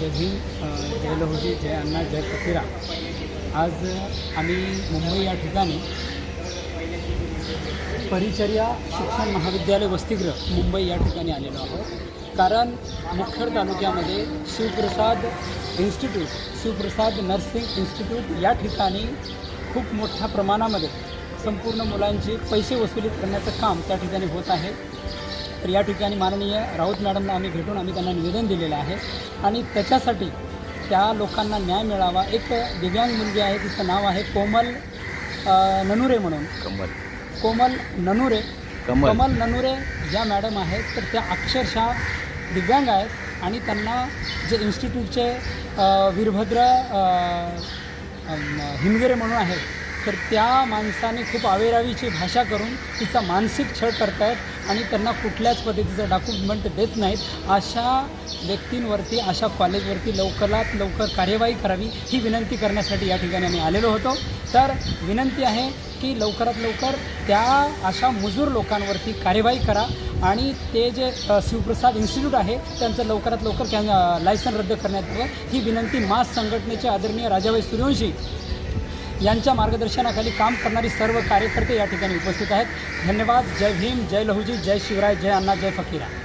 जय भीम जय लहुजी जय अण्णा जय फकीरा. आज आम्ही मुंबई या ठिकाणी परिचर्या शिक्षण महाविद्यालय वसतिगृह मुंबई या ठिकाणी आलेलो आहोत. कारण मुखेड तालुक्यामध्ये Shivprasad institute Shivprasad nursing institute या ठिकाणी खूप मोठ्या प्रमाणामध्ये संपूर्ण मुलांची पैसे वसुली करण्याचं काम त्या ठिकाणी होत आहे. तर या ठिकाणी माननीय राऊत मॅडमला आम्ही भेटून आम्ही त्यांना निवेदन दिलेलं आहे. आणि त्याच्यासाठी त्या लोकांना न्याय मिळावा. एक दिव्यांग मुलगी आहे तिचं नाव आहे कोमल ननुरे म्हणून. कमल. कोमल ननुरे. कमल. कमल ननुरे या मॅडम आहेत तर त्या अक्षरशः दिव्यांग आहेत आणि त्यांना जे इन्स्टिट्यूटचे वीरभद्र हिमगिरे म्हणून आहेत तर त्या माणसाने खूप आवेरावीची भाषा करून तिचा मानसिक छळ करतायत आणि त्यांना कुठल्याच पद्धतीचं डॉक्युमेंट देत नाहीत. अशा व्यक्तींवरती अशा कॉलेजवरती लवकरात लवकर कार्यवाही करावी ही विनंती करण्यासाठी या ठिकाणी आम्ही आलेलो होतो. तर विनंती आहे की लवकरात लवकर त्या अशा मजूर लोकांवरती कार्यवाही करा आणि ते जे शिवप्रसाद इन्स्टिट्यूट आहे त्यांचं लवकरात लवकर कॅन लायसन रद्द करण्यात यावं ही विनंती मास संघटनेचे आदरणीय राजाभाई सूर्यवंशी यांच्या मार्गदर्शनाखाली काम करणारी सर्व कार्यकर्ते या ठिकाणी उपस्थित आहेत. धन्यवाद. जय भीम. जय लहुजी. जय शिवराय. जय अण्णा. जय फकीरा.